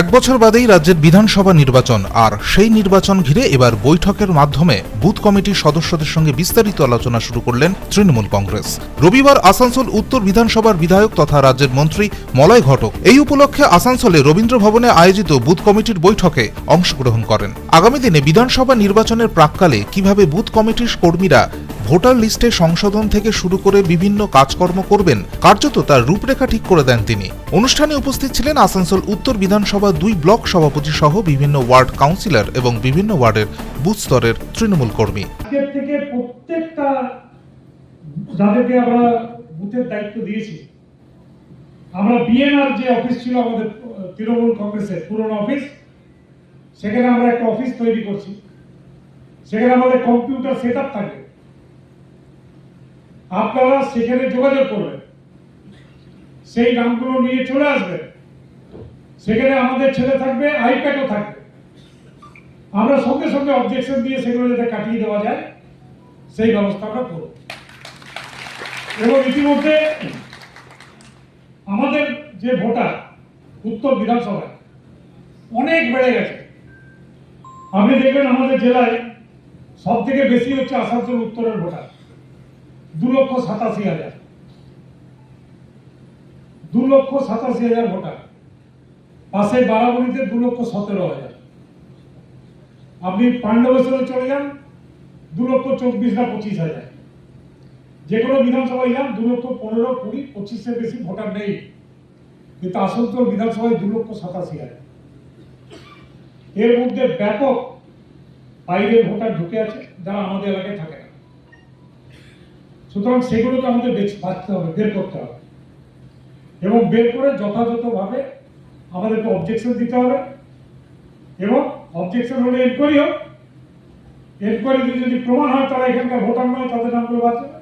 এক বছর বাদেই রাজ্যের বিধানসভা নির্বাচন, আর সেই নির্বাচন ঘিরে এবার বৈঠকের মাধ্যমে বুথ কমিটির সদস্যদের সঙ্গে বিস্তারিত আলোচনা শুরু করলেন তৃণমূল কংগ্রেস। রবিবার আসানসোল উত্তর বিধানসভার বিধায়ক তথা রাজ্যের মন্ত্রী মলয় ঘটক এই উপলক্ষে আসানসোলে রবীন্দ্র ভবনে আয়োজিত বুথ কমিটির বৈঠকে অংশগ্রহণ করেন। আগামী দিনে বিধানসভা নির্বাচনের প্রাককালে কীভাবে বুথ কমিটির কর্মীরা ভোটার লিস্টে সংশোধন থেকে শুরু করে বিভিন্ন কাজকর্ম করবেন, কার্যত তার রূপরেখা ঠিক করে দেন তিনি। অনুষ্ঠানে উপস্থিত ছিলেন আসানসোল উত্তর বিধানসভা দুই ব্লক সভাপতি সহ বিভিন্ন ওয়ার্ড কাউন্সিলর এবং বিভিন্ন ওয়ার্ডের বুথ স্তরের তৃণমূল কর্মী। থেকে প্রত্যেকটা যাদেরকে আমরা বুথের দায়িত্ব দিয়েছি, আমরা বিএনআর যে অফিস ছিল আমাদের তৃণমূল কংগ্রেসের পুরনো অফিস, সেখানে আমরা একটা অফিস তৈরি করছি। সেখানে আমাদের কম্পিউটার সেট আপ থাকবে। আপনারা সেখানে যোগাযোগ করবেন। সেই নামগুলো নিয়ে চলে আসবেন। সেখানে আমাদের ছেলে থাকবে আইপ্যাডও থাকবে। আমরা সঙ্গে সঙ্গে অবজেকশন দিয়ে সেগুলো যাতে কাটিয়ে দেওয়া যায়, সেই ব্যবস্থা আমরা করব। এবং ইতিমধ্যে আমাদের যে ভোটার, উত্তর বিধানসভায়, অনেক বেড়ে গেছে। আপনি দেখবেন আমাদের জেলায় সব থেকে বেশি হচ্ছে আসানসোল উত্তরের ভোটার। দু লক্ষ সাতাশি হাজার। দু লক্ষ সাতাশি হাজার ভোটার। পাশে বারাবণীতে দু লক্ষ সতেরো হাজার। আপনি পাণ্ডবেশ্বরে চলে যান, দু লক্ষ চব্বিশ না পঁচিশ হাজার। যে কোনো বিধানসভায় যান, দু লক্ষ পনেরো, কুড়ি, পঁচিশের বেশি ভোটার নেই। কিন্তু আসানসোল বিধানসভায় দু লক্ষ সাতাশি হাজার। এর মধ্যে ব্যাপক বাইরের ভোটার ঢুকে আছে, যারা আমাদের এলাকায় থাকে। সুতরাং সেগুলোকে আমাদের বাঁচতে হবে, বের করতে হবে। এবং বের করে যথাযথভাবে আমাদেরকে অবজেকশন দিতে হবে। এবং অবজেকশন হলে এনকোয়ারি হোক। এনকোয়ারিতে যদি প্রমাণ হয় তারা এখানকার ভোটার নয় তাদের নামগুলো বাঁচবে